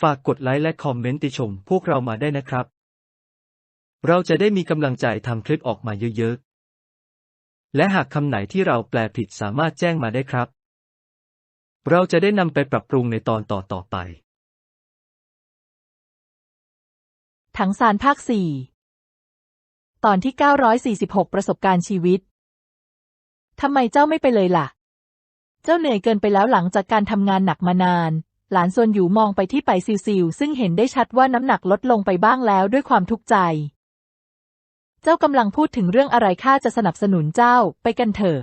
ฝากกดไลค์และคอมเมนต์ติชมพวกเรามาได้นะครับ เราจะได้มีกำลังใจทำคลิปออกมาเยอะๆ และหากคำไหนที่เราแปลผิดสามารถแจ้งมาได้ครับ เราจะได้นำไปปรับปรุงในตอนต่อๆไป ถังซานภาคสี่ตอนที่ 946 ประสบการณ์ชีวิต ทำไมเจ้าไม่ไปเลยล่ะ เจ้าเหนื่อยเกินไปแล้วหลังจากการทำงานหนักมานาน หลานซวนหยูมองไปที่ไปซิวซิวซึ่งเห็นได้ชัดว่าน้ำหนักลดลงไปบ้างแล้วด้วยความทุกข์ใจ เจ้ากำลังพูดถึงเรื่องอะไรข้าจะสนับสนุนเจ้าไปกันเถอะ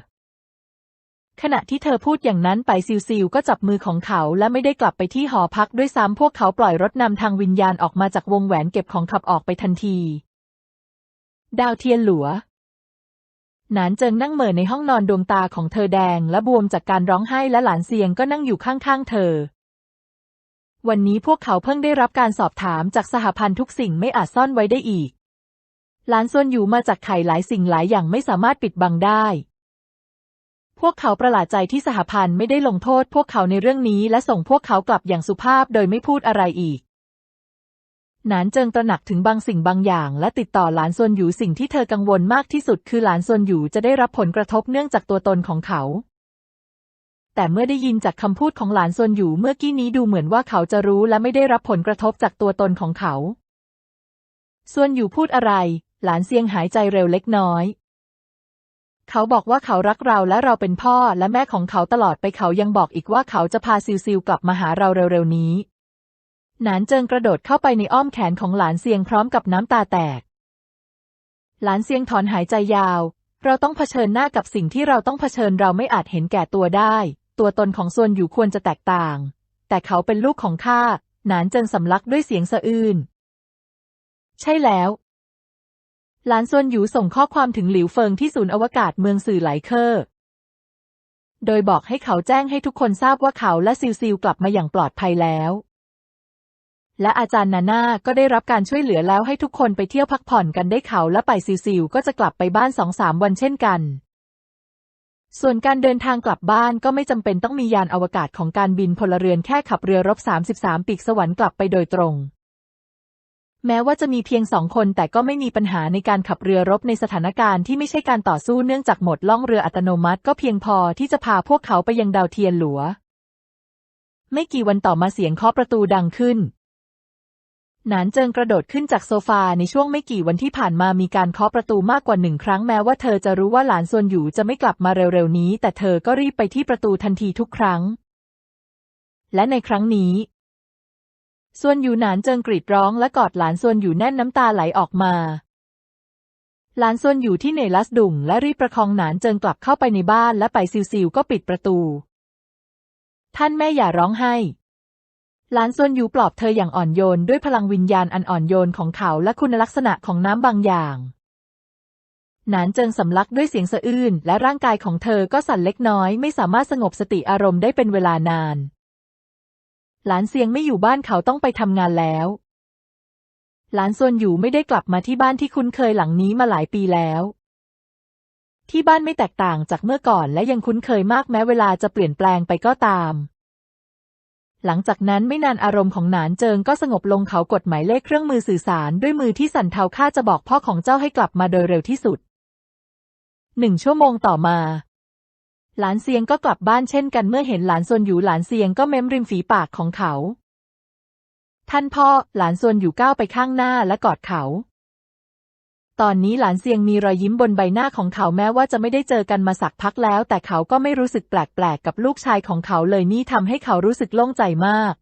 ขณะที่เธอพูดอย่างนั้นไปซิวซิวก็จับมือของเขาและไม่ได้กลับไปที่หอพักด้วยซ้ำพวกเขาปล่อยรถนำทางวิญญาณออกมาจากวงแหวนเก็บของขับออกไปทันที ดาวเทียนหลัวหนานเจิงนั่งเหม่อในห้องนอนดวงตาของเธอแดงและบวมจากการร้องไห้และหลานเซียงก็นั่งอยู่ข้างๆเธอ วันนี้พวกเขาเพิ่งได้รับการสอบถามจากสหพันธ์ทุกสิ่งไม่อาจซ่อนไว้ได้อีก หลานส่วนอยู่มาจากไข่หลายสิ่งหลายอย่างไม่สามารถปิดบังได้ พวกเขาประหลาดใจที่สหพันธ์ไม่ได้ลงโทษ พวกเขาในเรื่องนี้และส่งพวกเขากลับอย่างสุภาพโดยไม่พูดอะไรอีก หนานเจิงตระหนักถึงบางสิ่งบางอย่าง และติดต่อหลานซวนหยูสิ่งที่เธอกังวลมากที่สุด คือหลานซวนหยูจะได้รับผลกระทบเนื่องจากตัวตนของเขา แต่เมื่อได้ยินจากคำพูดของหลานซวนหยูเมื่อกี้นี้ดูเหมือนว่าเขาจะรู้และไม่ได้รับผลกระทบจากตัวตนของเขาซวนหยูพูดอะไร หลานเซียงหายใจเร็วเล็กน้อย เขาบอกว่าเขารักเราและเราเป็นพ่อและแม่ของเขาตลอดไปเขายังบอกอีกว่าเขาจะพาซิวซิวกลับมาหาเราเร็วๆนี้ หนานเจิงกระโดดเข้าไปในอ้อมแขนของหลานเซียงพร้อมกับน้ำตาแตก หลานเซียงถอนหายใจยาว เราต้องเผชิญหน้ากับสิ่งที่เราต้องเผชิญเราไม่อาจเห็นแก่ตัวได้ ตัวตนของส่วนอยู่ควรจะแตกต่าง แต่เขาเป็นลูกของข้า หนานเจิงสำลักด้วยเสียงสะอื้น ใช่แล้ว หลานซวนหยูส่งข้อความถึงหลิวเฟิงที่ศูนย์อวกาศเมืองสื่อไหลเคอร์โดยบอกให้เขาแจ้งให้ทุกคนทราบว่าเขาและซิวซิวกลับมาอย่างปลอดภัยแล้ว และอาจารย์นาน่าก็ได้รับการช่วยเหลือแล้วให้ทุกคนไปเที่ยวพักผ่อนกันได้เขาและไปซิวซิวก็จะกลับไปบ้านสองสามวันเช่นกัน ส่วนการเดินทางกลับบ้านก็ไม่จำเป็นต้องมียานอวกาศของการบินพลเรือนแค่ขับเรือรบ 33 ปีกสวรรค์กลับไปโดยตรง แม้ว่าจะมีเพียงสองคนแต่ก็ไม่มีปัญหาในการขับเรือรบในสถานการณ์ที่ไม่ใช่การต่อสู้เนื่องจากหมดล่องเรืออัตโนมัติก็เพียงพอที่จะพาพวกเขาไปยังดาวเทียนหลัว ไม่กี่วันต่อมาเสียงเคาะประตูดังขึ้น หนานเจิงกระโดดขึ้นจากโซฟาในช่วงไม่กี่วันที่ผ่านมามีการเคาะประตูมากกว่าหนึ่งครั้งแม้ว่าเธอจะรู้ว่าหลานซวนหยูจะไม่กลับมาเร็วๆนี้ แต่เธอก็รีบไปที่ประตูทันทีทุกครั้ง และในครั้งนี้ส่วนอยู่หนานเจิงกรีดร้องและกอดหลานส่วนอยู่แน่นน้ำตาไหลออกมา หลานส่วนอยู่ที่เนลัสดุ่งและรีบประคองหนานเจิงกลับเข้าไปในบ้านและไปซิวซิวก็ปิดประตู ท่านแม่อย่าร้องไห้ หลานส่วนอยู่ปลอบเธออย่างอ่อนโยนด้วยพลังวิญญาณอันอ่อนโยนของเขาและคุณลักษณะของน้ำบางอย่างหนานเจิงสำลักด้วยเสียงสะอื้นและร่างกายของเธอก็สั่นเล็กน้อยไม่สามารถสงบสติอารมณ์ได้เป็นเวลานาน หลานเซียงไม่อยู่บ้านเขาต้องไปทำงานแล้ว หลานซวนอยู่ไม่ได้กลับมาที่บ้านที่คุ้นเคยหลังนี้มาหลายปีแล้ว ที่บ้านไม่แตกต่างจากเมื่อก่อนและยังคุ้นเคยมากแม้เวลาจะเปลี่ยนแปลงไปก็ตาม หลังจากนั้นไม่นานอารมณ์ของหนานเจิงก็สงบลงเขากดหมายเลขเครื่องมือสื่อสารด้วยมือที่สั่นเทาข้าจะบอกพ่อของเจ้าให้กลับมาโดยเร็วที่สุด หนึ่งชั่วโมงต่อมา หลานเซียงก็กลับบ้านเช่นกันเมื่อเห็นหลานซวนอยู่หลานเซียงก็เม้มริมฝีปากของเขา ท่านพ่อหลานซวนอยู่ก้าวไปข้างหน้าและกอดเขา ตอนนี้หลานเซียงมีรอยยิ้มบนใบหน้าของเขาแม้ว่าจะไม่ได้เจอกันมาสักพักแล้ว แต่เขาก็ไม่รู้สึกแปลกๆกับลูกชายของเขาเลยนี่ทำให้เขารู้สึกโล่งใจมาก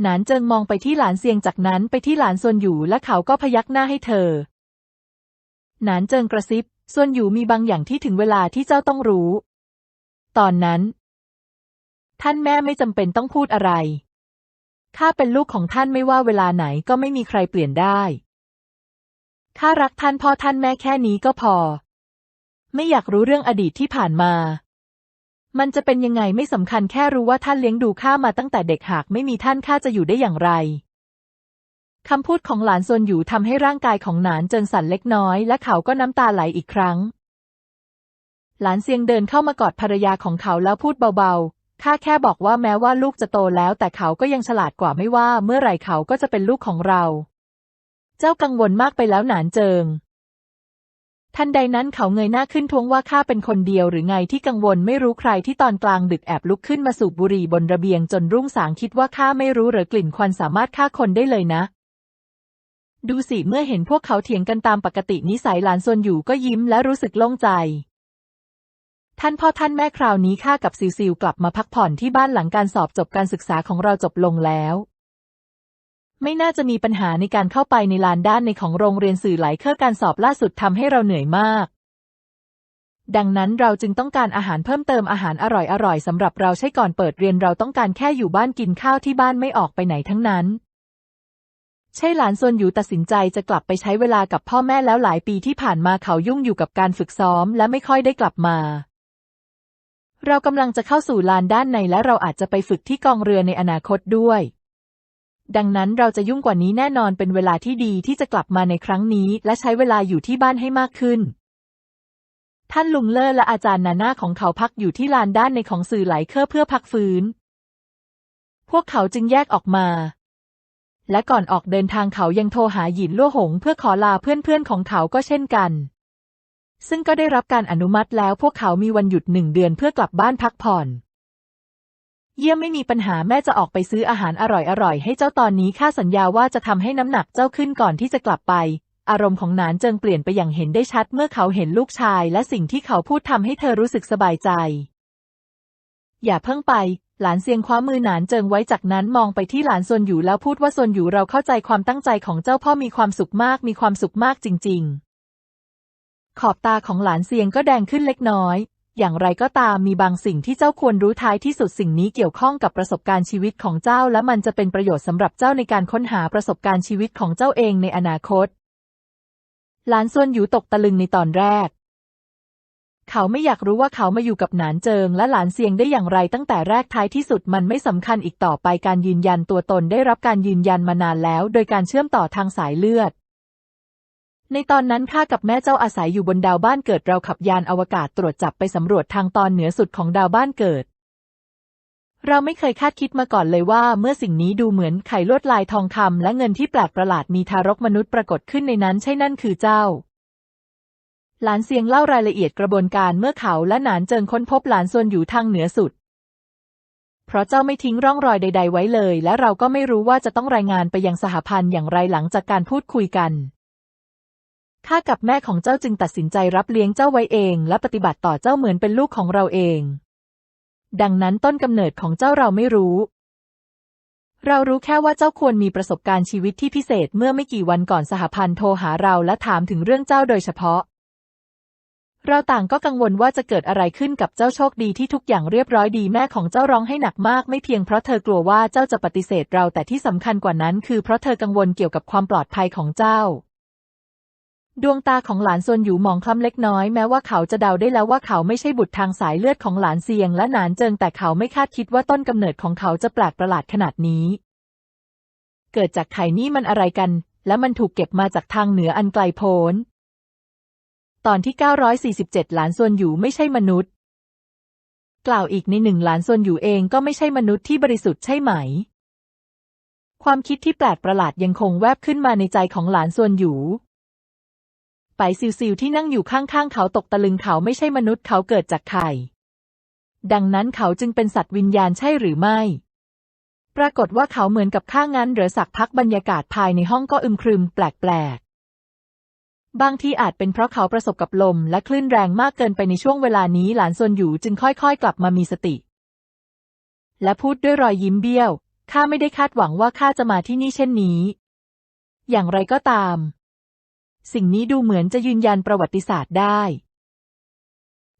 หนานเจิงมองไปที่หลานเซียงจากนั้นไปที่หลานซวนอยู่และเขาก็พยักหน้าให้เธอ หนานเจิงกระซิบ ส่วนอยู่มีบางอย่างที่ถึงเวลาที่เจ้าต้องรู้ ตอนนั้น ท่านแม่ไม่จำเป็นต้องพูดอะไร ข้าเป็นลูกของท่านไม่ว่าเวลาไหนก็ไม่มีใครเปลี่ยนได้ ข้ารักท่านพ่อท่านแม่แค่นี้ก็พอ ไม่อยากรู้เรื่องอดีตที่ผ่านมา มันจะเป็นยังไงไม่สำคัญแค่รู้ว่าท่านเลี้ยงดูข้ามาตั้งแต่เด็กหากไม่มีท่านข้าจะอยู่ได้อย่างไรคำพูดของหลานซวนอยู่ทำให้ร่างกายของหนานเจินสั่นเล็กน้อย และเขาก็น้ำตาไหลอีกครั้ง หลานเซียงเดินเข้ามากอดภรรยาของเขาแล้วพูดเบาๆ ข้าแค่บอกว่าแม้ว่าลูกจะโตแล้ว แต่เขาก็ยังฉลาดกว่าไม่ว่าเมื่อไหร่เขาก็จะเป็นลูกของเรา จ้ากังวลมากไปแล้วหนานเจิง ทันใดนั้นเขาเงยหน้าขึ้นทวงว่าข้าเป็นคนเดียวหรือไงที่กังวลไม่รู้ใครที่ตอนกลางดึกแอบลุกขึ้นมาสูบบุหรี่บนระเบียงจนรุ่งสางคิดว่าข้าไม่รู้หรือกลิ่นควันสามารถฆ่าคนได้เลยนะ ดูสิเมื่อเห็นพวกเขาเถียงกันตามปกตินิสัยหลานซวนอยู่ก็ยิ้มและรู้สึกโล่งใจท่านพ่อท่านแม่คราวนี้ข้ากับซิวซิวกลับมาพักผ่อนที่บ้านหลังการสอบจบการศึกษาของเราจบลงแล้ว ไม่น่าจะมีปัญหาในการเข้าไปในลานด้านในของโรงเรียนสื่อหลายเครือการสอบล่าสุดทำให้เราเหนื่อยมาก ดังนั้นเราจึงต้องการอาหารเพิ่มเติมอาหารอร่อยๆสำหรับเราใช่ก่อนเปิดเรียนเราต้องการแค่อยู่บ้านกินข้าวที่บ้านไม่ออกไปไหนทั้งนั้น ใช่หลานซวนอยู่ตัดสินใจจะกลับไปใช้เวลากับพ่อแม่แล้วหลายปีที่ผ่านมาเขายุ่งอยู่กับการฝึกซ้อมและไม่ค่อยได้กลับมาเรากำลังจะเข้าสู่ลานด้านในและเราอาจจะไปฝึกที่กองเรือในอนาคตด้วย ดังนั้นเราจะยุ่งกว่านี้แน่นอนเป็นเวลาที่ดีที่จะกลับมาในครั้งนี้ และใช้เวลาอยู่ที่บ้านให้มากขึ้น ท่านลุงเลอและอาจารย์นาน่าของเขาพักอยู่ที่ลานด้านในของสื่อไหลเคอร์เพื่อพักฟื้น พวกเขาจึงแยกออกมา และก่อนออกเดินทางเขายังโทรหาหยินลั่วหง เพื่อขอลาเพื่อนๆของเขาก็เช่นกัน ซึ่งก็ได้รับการอนุมัติแล้วพวกเขามีวันหยุดหนึ่งเดือนเพื่อกลับบ้านพักผ่อน เยี่ยมไม่มีปัญหาแม่จะออกไปซื้ออาหารอร่อยๆให้เจ้าตอนนี้ข้าสัญญาว่าจะทำให้น้ำหนักเจ้าขึ้นก่อนที่จะกลับไป อารมณ์ของหนานเจิงเปลี่ยนไปอย่างเห็นได้ชัดเมื่อเขาเห็นลูกชาย และสิ่งที่เขาพูดทำให้เธอรู้สึกสบายใจ อย่าเพิ่งไป หลานเซียงคว้ามือหนานเจิงไว้จากนั้นมองไปที่หลานซวนอยู่แล้วพูดว่าซวนอยู่เราเข้าใจความตั้งใจของเจ้าพ่อมีความสุขมากมีความสุขมากจริง ๆ ขอบตาของหลานเซียงก็แดงขึ้นเล็กน้อย อย่างไรก็ตามมีบางสิ่งที่เจ้าควรรู้ท้ายที่สุดสิ่งนี้เกี่ยวข้องกับประสบการณ์ชีวิตของเจ้า และมันจะเป็นประโยชน์สำหรับเจ้าในการค้นหาประสบการณ์ชีวิตของเจ้าเองในอนาคต หลานซวนอยู่ตกตะลึงในตอนแรก เขาไม่อยากรู้ว่าเขามาอยู่กับหนานเจิง และหลานเซียงได้อย่างไรตั้งแต่แรกท้ายที่สุดมันไม่สำคัญอีกต่อไปการยืนยันตัวตนได้รับการยืนยันมานานแล้ว โดยการเชื่อมต่อทางสายเลือด ในตอนนั้นข้ากับแม่เจ้าอาศัยอยู่บนดาวบ้านเกิดเราขับยานอวกาศตรวจจับไปสำรวจทางตอนเหนือสุดของดาวบ้านเกิด เราไม่เคยคาดคิดมาก่อนเลยว่า เมื่อสิ่งนี้ดูเหมือนไข่ลวดลายทองคำและเงินที่แปลกประหลาดมีทารกมนุษย์ปรากฏขึ้นในนั้นใช่นั่นคือเจ้า หลานเซียงเล่ารายละเอียดกระบวนการเมื่อเขาและหนานเจิงค้นพบหลานซวนอยู่ทางเหนือสุดเพราะเจ้าไม่ทิ้งร่องรอยใด ๆ ไว้เลย และเราก็ไม่รู้ว่าจะต้องรายงานไปยังสหพันธ์อย่างไรหลังจากการพูดคุยกัน ข้ากับแม่ของเจ้าจึงตัดสินใจรับเลี้ยงเจ้าไว้เอง และปฏิบัติต่อเจ้าเหมือนเป็นลูกของเราเอง ดังนั้นต้นกำเนิดของเจ้าเราไม่รู้ เรารู้แค่ว่าเจ้าควรมีประสบการณ์ชีวิตที่พิเศษเมื่อไม่กี่วันก่อนสหพันธ์โทรหาเราและถามถึงเรื่องเจ้าโดยเฉพาะ เราต่างก็กังวลว่าจะเกิดอะไรขึ้นกับเจ้าโชคดีที่ทุกอย่างเรียบร้อยดีแม่ของเจ้าร้องให้หนักมาก ไม่เพียงเพราะเธอกลัวว่าเจ้าจะปฏิเสธเราแต่ที่สำคัญกว่านั้น คือเพราะเธอกังวลเกี่ยวกับความปลอดภัยของเจ้า ดวงตาของหลานซวนอยู่มองคล้ำเล็กน้อยแม้ว่าเขาจะเดาได้แล้วว่าเขาไม่ใช่บุตรทางสายเลือดของหลานเซียงและหนานเจิงแต่เขาไม่คาดคิดว่าต้นกำเนิดของเขาจะแปลกประหลาดขนาดนี้ เกิดจากไข่นี่มันอะไรกัน และมันถูกเก็บมาจากทางเหนืออันไกลโพ้น ตอนที่ 947 หลานซวนอยู่ไม่ใช่มนุษย์ กล่าวอีกในหนึ่งหลานซวนอยู่เองก็ไม่ใช่มนุษย์ที่บริสุทธิ์ใช่ไหมความคิดที่แปลกประหลาดยังคงแวบขึ้นมาในใจของหลานซวนอยู่ ไปซิวซิวที่นั่งอยู่ข้างๆเขาตกตะลึงเขาไม่ใช่มนุษย์เขาเกิดจากไข่ ดังนั้นเขาจึงเป็นสัตว์วิญญาณใช่หรือไม่ ปรากฏว่าเขาเหมือนกับข้างงั้นเหรือสักพักบรรยากาศภายในห้องก็อึมครึมแปลกๆ บางทีอาจเป็นเพราะเขาประสบกับลมและคลื่นแรงมากเกินไปในช่วงเวลานี้หลานซวนอยู่จึงค่อยๆ กลับมามีสติ และพูดด้วยรอยยิ้มเบี้ยวข้าไม่ได้คาดหวังว่าข้าจะมาที่นี่เช่นนี้ อย่างไรก็ตาม สิ่งนี้ดูเหมือนจะยืนยันประวัติศาสตร์ได้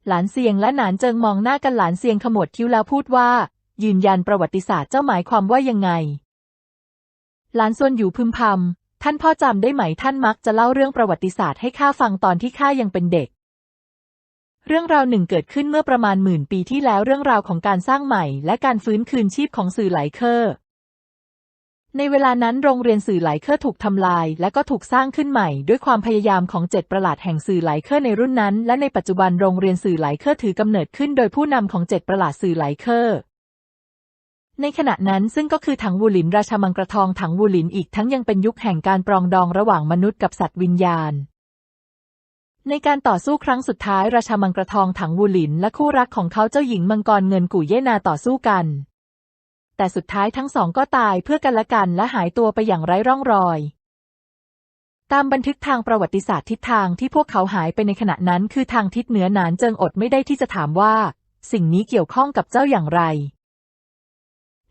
หลานเซียงและหนานเจิงมองหน้ากันหลานเซียงขมวดคิ้วแล้วพูดว่า ยืนยันประวัติศาสตร์เจ้าหมายความว่ายังไง หลานซวนอยู่พึมพำท่านพ่อจำได้ไหมท่านมักจะเล่าเรื่องประวัติศาสตร์ให้ข้าฟังตอนที่ข้ายังเป็นเด็กเรื่องราวหนึ่งเกิดขึ้นเมื่อประมาณหมื่นปีที่แล้วเรื่องราวของการสร้างใหม่ และการฟื้นคืนชีพของสื่อไหลเคอร์ ในเวลานั้นโรงเรียนสื่อไหลเคอร์ถูกทำลาย และก็ถูกสร้างขึ้นใหม่ ด้วยความพยายามของเจ็ดประหลาดแห่งสื่อไหลเคอร์ในรุ่นนั้น และในปัจจุบันโรงเรียนสื่อไหลเคอร์ถือกำเนิดขึ้นโดยผู้นำของเจ็ดประหลาดสื่อไหลเคอร์ในขณะนั้นซึ่งก็คือถังวูหลินราชามังกรทองถังวูหลินอีกทั้งยังเป็นยุคแห่งการปรองดองระหว่างมนุษย์กับสัตว์วิญญาณ ในการต่อสู้ครั้งสุดท้ายราชามังกรทองถังวูหลินและคู่รักของเขาเจ้าหญิงมังกรเงินกู่เย่นาต่อสู้กัน แต่สุดท้ายทั้งสองก็ตายเพื่อกันและกันและหายตัวไปอย่างไร้ร่องรอย ตามบันทึกทางประวัติศาสตร์ทิศทางที่พวกเขาหายไปในขณะนั้นคือทางทิศเหนือหนานเจิงอดไม่ได้ที่จะถามว่า สิ่งนี้เกี่ยวข้องกับเจ้าอย่างไร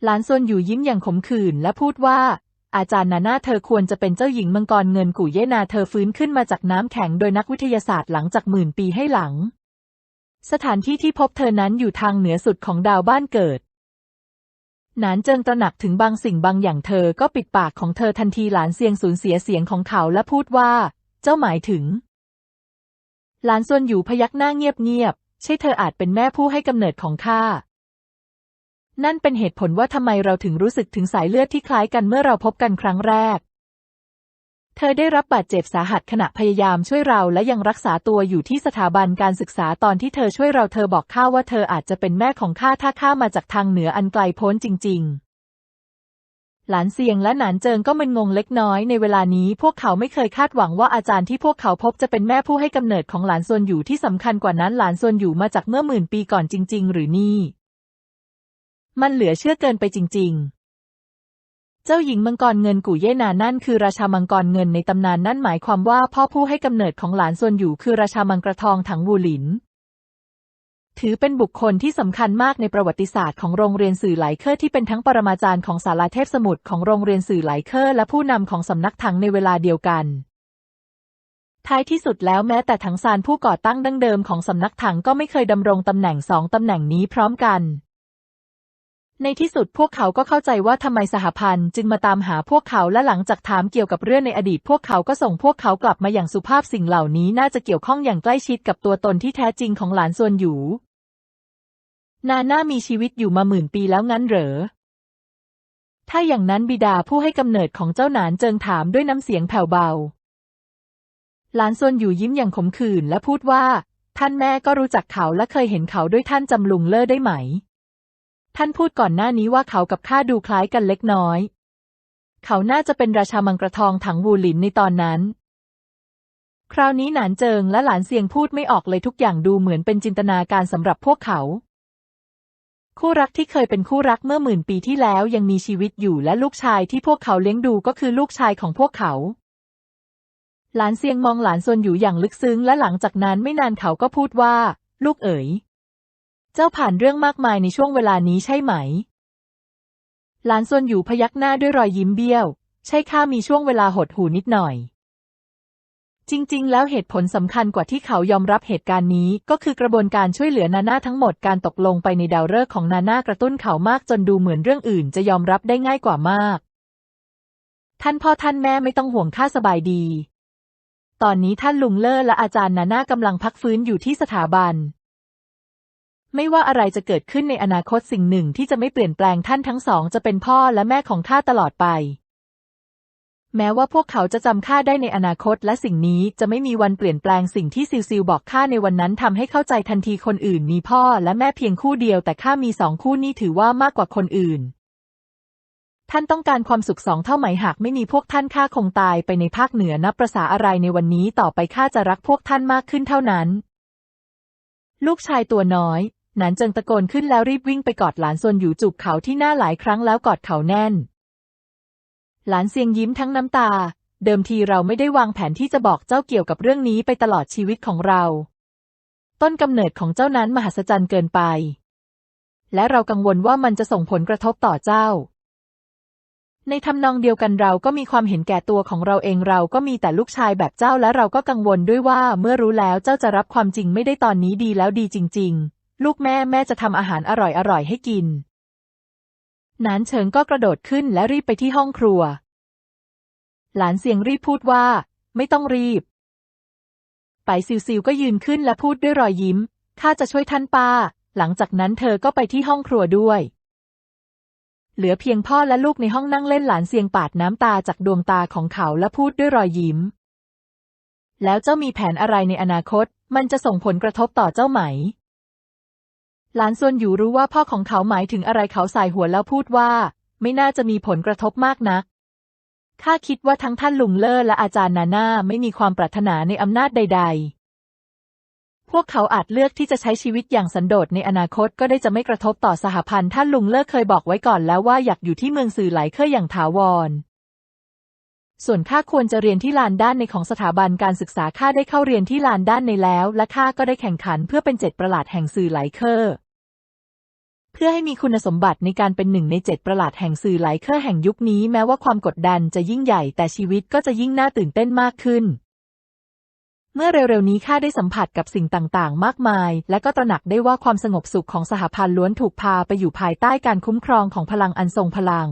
หลานซวนอยู่ยิ้มอย่างขมขื่นและพูดว่า อาจารย์นาหน่าเธอควรจะเป็นเจ้าหญิงมังกรเงินกู่เยนาเธอฟื้นขึ้นมาจากน้ำแข็งโดยนักวิทยาศาสตร์หลังจากหมื่นปีให้หลัง สถานที่ที่พบเธอนั้นอยู่ทางเหนือสุดของดาวบ้านเกิด หนานเจิงตระหนักถึงบางสิ่งบางอย่างเธอก็ปิดปากของเธอทันทีหลานเซียงสูญเสียเสียงของเขาและพูดว่า เจ้าหมายถึง หลานส่วนอยู่พยักหน้าเงียบๆ ใช่เธออาจเป็นแม่ผู้ให้กำเนิดของข้า นั่นเป็นเหตุผลว่าทำไมเราถึงรู้สึกถึงสายเลือดที่คล้ายกันเมื่อเราพบกันครั้งแรก เธอได้รับบาดเจ็บสาหัสขณะพยายามช่วยเราและยังรักษาตัวอยู่ที่สถาบันการศึกษาตอนที่เธอช่วยเราเธอบอกข้าว่าเธออาจจะเป็นแม่ของข้าถ้าข้ามาจากทางเหนืออันไกลโพ้นจริง ๆ หลานเซียงและหนานเจิงก็มึนงงเล็กน้อยในเวลานี้พวกเขาไม่เคยคาดหวังว่าอาจารย์ที่พวกเขาพบจะเป็นแม่ผู้ให้กำเนิดของหลานซวนอยู่ที่สำคัญกว่านั้นหลานซวนอยู่มาจากเมื่อหมื่นปีก่อนจริง ๆ หรือนี่ มันเหลือเชื่อเกินไปจริง ๆ จ้าหญิงมังกรเงินกู่เย่นานั่นคือราชามังกรเงินในตำนานนั่นหมายความว่าพ่อผู้ให้กำเนิดของหลานซวนอยู่คือราชามังกรทองถังวูหลิน ถือเป็นบุคคลที่สำคัญมากในประวัติศาสตร์ของโรงเรียนสื่อไหลเคอร์ที่เป็นทั้งปรมาจารย์ของศาลาเทพสมุทรของโรงเรียนสื่อไหลเคอร์และผู้นำของสำนักถังในเวลาเดียวกัน ท้ายที่สุดแล้วแม้แต่ถังซานผู้ก่อตั้งดั้งเดิมของสำนักถังก็ไม่เคยดำรงตำแหน่งสองตำแหน่งนี้พร้อมกัน ในที่สุดพวกเขาก็เข้าใจว่าทำไมสหพันธ์จึงมาตามหาพวกเขาและหลังจากถามเกี่ยวกับเรื่องในอดีต พวกเขาก็ส่งพวกเขากลับมาอย่างสุภาพสิ่งเหล่านี้น่าจะเกี่ยวข้องอย่างใกล้ชิดกับตัวตนที่แท้จริงของหลานซวนอยู่ นาน่ามีชีวิตอยู่มาหมื่นปีแล้วงั้นเหรอ ถ้าอย่างนั้นบิดาผู้ให้กำเนิดของเจ้าหนานเจิงถามด้วยน้ำเสียงแผ่วเบา หลานซวนอยู่ยิ้มอย่างขมขื่นและพูดว่า ท่านแม่ก็รู้จักเขาและเคยเห็นเขาด้วยท่านจำลุงเล่อได้ไหม ท่านพูดก่อนหน้านี้ว่าเขากับข้าดูคล้ายกันเล็กน้อย เขาน่าจะเป็นราชามังกรทองถังวูหลินในตอนนั้น คราวนี้หนานเจิงและหลานเซียงพูดไม่ออกเลยทุกอย่างดูเหมือนเป็นจินตนาการสำหรับพวกเขา คู่รักที่เคยเป็นคู่รักเมื่อหมื่นปีที่แล้วยังมีชีวิตอยู่และลูกชายที่พวกเขาเลี้ยงดูก็คือลูกชายของพวกเขาหลานเซียงมองหลานซวนอยู่อย่างลึกซึ้งและหลังจากนั้นไม่นานเขาก็พูดว่า ลูกเอ๋ย เจ้าผ่านเรื่องมากมายในช่วงเวลานี้ใช่ไหม หลานซวนอยู่พยักหน้าด้วยรอยยิ้มเบี้ยว ใช่ข้ามีช่วงเวลาหดหูนิดหน่อย จริง ๆ แล้วเหตุผลสำคัญกว่าที่เขายอมรับเหตุการณ์นี้ ก็คือกระบวนการช่วยเหลือนาน่าทั้งหมดการตกลงไปในดาวฤกษ์ของนาน่ากระตุ้นเขามากจนดูเหมือนเรื่องอื่นจะยอมรับได้ง่ายกว่ามาก ท่านพ่อท่านแม่ไม่ต้องห่วงข้าสบายดี ตอนนี้ท่านลุงเล่อและอาจารย์นาน่ากำลังพักฟื้นอยู่ที่สถาบัน ไม่ว่าอะไรจะเกิดขึ้นในอนาคตสิ่งหนึ่งที่จะไม่เปลี่ยนแปลงท่านทั้งสองจะเป็นพ่อและแม่ของข้าตลอดไป แม้ว่าพวกเขาจะจำข้าได้ในอนาคตและสิ่งนี้จะไม่มีวันเปลี่ยนแปลงสิ่งที่ซิวซิวบอกข้าในวันนั้นทำให้เข้าใจทันทีคนอื่นมีพ่อและแม่เพียงคู่เดียว แต่ข้ามีสองคู่นี่ถือว่ามากกว่าคนอื่น ท่านต้องการความสุขสองเท่าไหมหากไม่มีพวกท่านข้าคงตายไปในภาคเหนือนับประษาอะไรในวันนี้ต่อไปข้าจะรักพวกท่านมากขึ้นเท่านั้น ลูกชายตัวน้อย หนานเจิงตะโกนขึ้นแล้วรีบวิ่งไปกอดหลานซวนอยู่จูบเขาที่หน้าหลายครั้งแล้วกอดเขาแน่น หลานเซียงยิ้มทั้งน้ำตา เดิมทีเราไม่ได้วางแผนที่จะบอกเจ้าเกี่ยวกับเรื่องนี้ไปตลอดชีวิตของเรา ต้นกำเนิดของเจ้านั้นมหัศจรรย์เกินไป และเรากังวลว่ามันจะส่งผลกระทบต่อเจ้า ในทำนองเดียวกันเราก็มีความเห็นแก่ตัวของเราเองเราก็มีแต่ลูกชายแบบเจ้าและเราก็กังวลด้วยว่าเมื่อรู้แล้วเจ้าจะรับความจริงไม่ได้ตอนนี้ดีแล้วดีจริง ๆ ลูกแม่แม่จะทำอาหารอร่อยๆให้กิน นานเฉิงก็กระโดดขึ้นและรีบไปที่ห้องครัว หลานเสียงรีบพูดว่า ไม่ต้องรีบ ไปซิวซิวก็ยืนขึ้นและพูดด้วยรอยยิ้ม ข้าจะช่วยท่านป้า หลังจากนั้นเธอก็ไปที่ห้องครัวด้วย เหลือเพียงพ่อและลูกในห้องนั่งเล่นหลานเสียงปาดน้ำตาจากดวงตาของเขาและพูดด้วยรอยยิ้ม แล้วเจ้ามีแผนอะไรในอนาคต มันจะส่งผลกระทบต่อเจ้าไหม หลานส่วนอยู่รู้ว่าพ่อของเขาหมายถึงอะไรเขาสายหัวแล้วพูดว่า ไม่น่าจะมีผลกระทบมากนักข้าคิดว่าทั้งท่านลุงเล่อและอาจารย์นาน่าไม่มีความปรารถนาในอำนาจใด ๆ พวกเขาอาจเลือกที่จะใช้ชีวิตอย่างสันโดษในอนาคตก็ได้จะไม่กระทบต่อสหพันธ์ท่านลุงเลิกเคยบอกไว้ก่อนแล้วว่าอยากอยู่ที่เมืองสื่อไหลเคยอย่างถาวร ส่วนข้าควรจะเรียนที่ลานด้านในของสถาบันการศึกษาข้าได้เข้าเรียนที่ลานด้านในแล้ว และข้าก็ได้แข่งขันเพื่อเป็นเจ็ดประหลาดแห่งสื่อไหลเคอร์ เพื่อให้มีคุณสมบัติในการเป็นหนึ่งในเจ็ดประหลาดแห่งสื่อไหลเคอร์แห่งยุคนี้แม้ว่าความกดดันจะยิ่งใหญ่แต่ชีวิตก็จะยิ่งน่าตื่นเต้นมากขึ้น เมื่อเร็วๆนี้ข้าได้สัมผัสกับสิ่งต่างๆ มากมาย และก็ตระหนักได้ว่าความสงบสุขของสหพันธ์ล้วนถูกพาไปอยู่ภายใต้การคุ้มครองของพลังอันทรงพลัง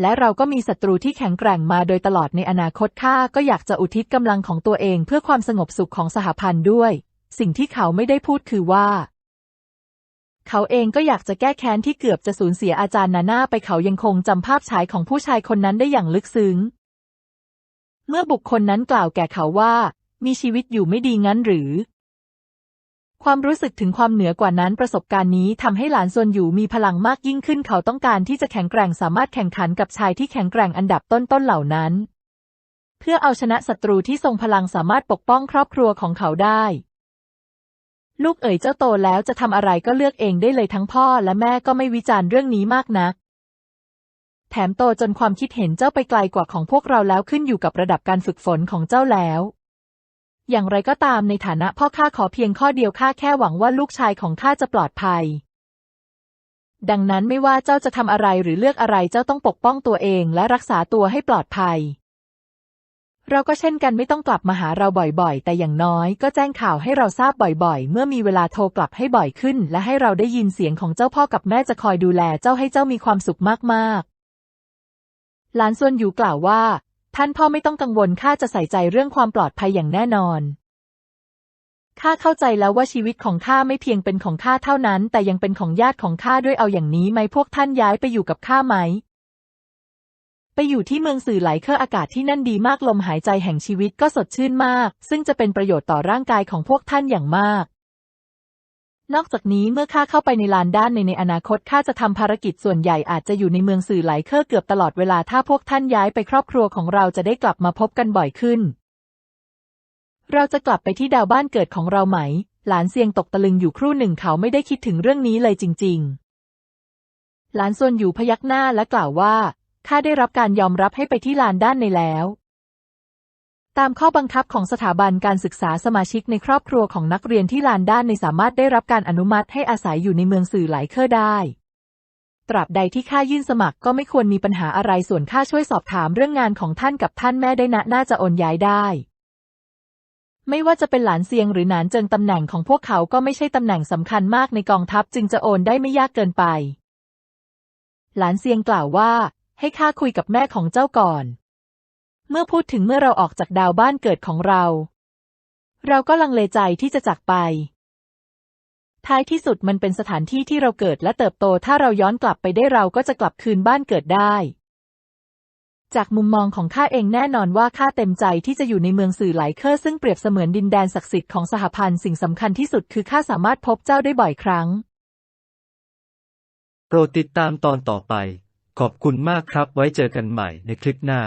และเราก็มีศัตรูที่แข็งแกร่งมาโดยตลอดในอนาคตข้าก็อยากจะอุทิศกำลังของตัวเองเพื่อความสงบสุขของสหพันธ์ด้วย สิ่งที่เขาไม่ได้พูดคือว่า เขาเองก็อยากจะแก้แค้นที่เกือบจะสูญเสียอาจารย์นาน่าไปเขายังคงจำภาพฉายของผู้ชายคนนั้นได้อย่างลึกซึ้ง เมื่อบุคคลนั้นกล่าวแก่เขาว่า มีชีวิตอยู่ไม่ดีงั้นหรือ ความรู้สึกถึงความเหนือกว่านั้นประสบการณ์นี้ทำให้หลานซวนอยู่มีพลังมากยิ่งขึ้น เขาต้องการที่จะแข็งแกร่งสามารถแข่งขันกับชายที่แข็งแกร่งอันดับต้นๆเหล่านั้น เพื่อเอาชนะศัตรูที่ทรงพลังสามารถปกป้องครอบครัวของเขาได้ ลูกเอ๋ยเจ้าโตแล้วจะทำอะไรก็เลือกเองได้เลยทั้งพ่อและแม่ก็ไม่วิจารณ์เรื่องนี้มากนัก แถมโตจนความคิดเห็นเจ้าไปไกลกว่าของพวกเราแล้วขึ้นอยู่กับระดับการฝึกฝนของเจ้าแล้ว อย่างไรก็ตามในฐานะพ่อข้าขอเพียงข้อเดียวข้าแค่หวังว่าลูกชายของข้าจะปลอดภัย ดังนั้นไม่ว่าเจ้าจะทำอะไรหรือเลือกอะไรเจ้าต้องปกป้องตัวเองและรักษาตัวให้ปลอดภัย เราก็เช่นกันไม่ต้องกลับมาหาเราบ่อยๆ แต่อย่างน้อยก็แจ้งข่าวให้เราทราบบ่อยๆ เมื่อมีเวลาโทรกลับให้บ่อยขึ้น และให้เราได้ยินเสียงของเจ้าพ่อกับแม่จะคอยดูแลเจ้าให้เจ้ามีความสุขมากๆ หลานส่วนอยู่กล่าวว่า ท่านพ่อไม่ต้องกังวลข้าจะใส่ใจเรื่องความปลอดภัยอย่างแน่นอนข้าเข้าใจแล้วว่าชีวิตของข้าไม่เพียงเป็นของข้าเท่านั้น แต่ยังเป็นของญาติของข้าด้วยเอาอย่างนี้ไหมพวกท่านย้ายไปอยู่กับข้าไหม อยู่ที่เมืองสื่อไหลเคอร์อากาศที่นั่นดีมากลมหายใจแห่งชีวิตก็สดชื่นมาก ซึ่งจะเป็นประโยชน์ต่อร่างกายของพวกท่านอย่างมาก นอกจากนี้เมื่อข้าเข้าไปในลานด้านในในอนาคตข้าจะทำภารกิจส่วนใหญ่อาจจะอยู่ในเมืองสื่อไหลเคอร์เกือบตลอดเวลาถ้าพวกท่านย้ายไปครอบครัวของเราจะได้กลับมาพบกันบ่อยขึ้น เราจะกลับไปที่ดาวบ้านเกิดของเราไหม หลานเซียงตกตะลึงอยู่ครู่หนึ่งเขาไม่ได้คิดถึงเรื่องนี้เลยจริง ๆหลานส่วนอยู่พยักหน้าและกล่าวว่า ข้าได้รับการยอมรับให้ไปที่ลานด้านในแล้ว ตามข้อบังคับของสถาบันการศึกษาสมาชิกในครอบครัวของนักเรียนที่ลานด้านในสามารถได้รับการอนุมัติให้อาศัยอยู่ในเมืองสื่อหลายเคอร์ได้ ตราบใดที่ข้ายื่นสมัครก็ไม่ควรมีปัญหาอะไรส่วนข้าช่วยสอบถามเรื่องงานของท่านกับท่านแม่ได้นะน่าจะโอนย้ายได้ไม่ว่าจะเป็นหลานเซียงหรือหนานเจิงตำแหน่งของพวกเขาก็ไม่ใช่ตำแหน่งสำคัญมากในกองทัพจึงจะโอนได้ไม่ยากเกินไป หลานเซียงกล่าวว่า ให้ข้าคุยกับแม่ของเจ้าก่อน เมื่อพูดถึงเมื่อเราออกจากดาวบ้านเกิดของเรา เราก็ลังเลใจที่จะจากไป ท้ายที่สุดมันเป็นสถานที่ที่เราเกิดและเติบโต ถ้าเราย้อนกลับไปได้เราก็จะกลับคืนบ้านเกิดได้ จากมุมมองของข้าเองแน่นอนว่าข้าเต็มใจที่จะอยู่ในเมืองสื่อไหลเคอร์ซึ่งเปรียบเสมือนดินแดนศักดิ์สิทธิ์ของสหพันธ์สิ่งสำคัญที่สุดคือข้าสามารถพบเจ้าได้บ่อยครั้ง โปรดติดตามตอนต่อไป ขอบคุณมากครับ ไว้เจอกันใหม่ในคลิปหน้า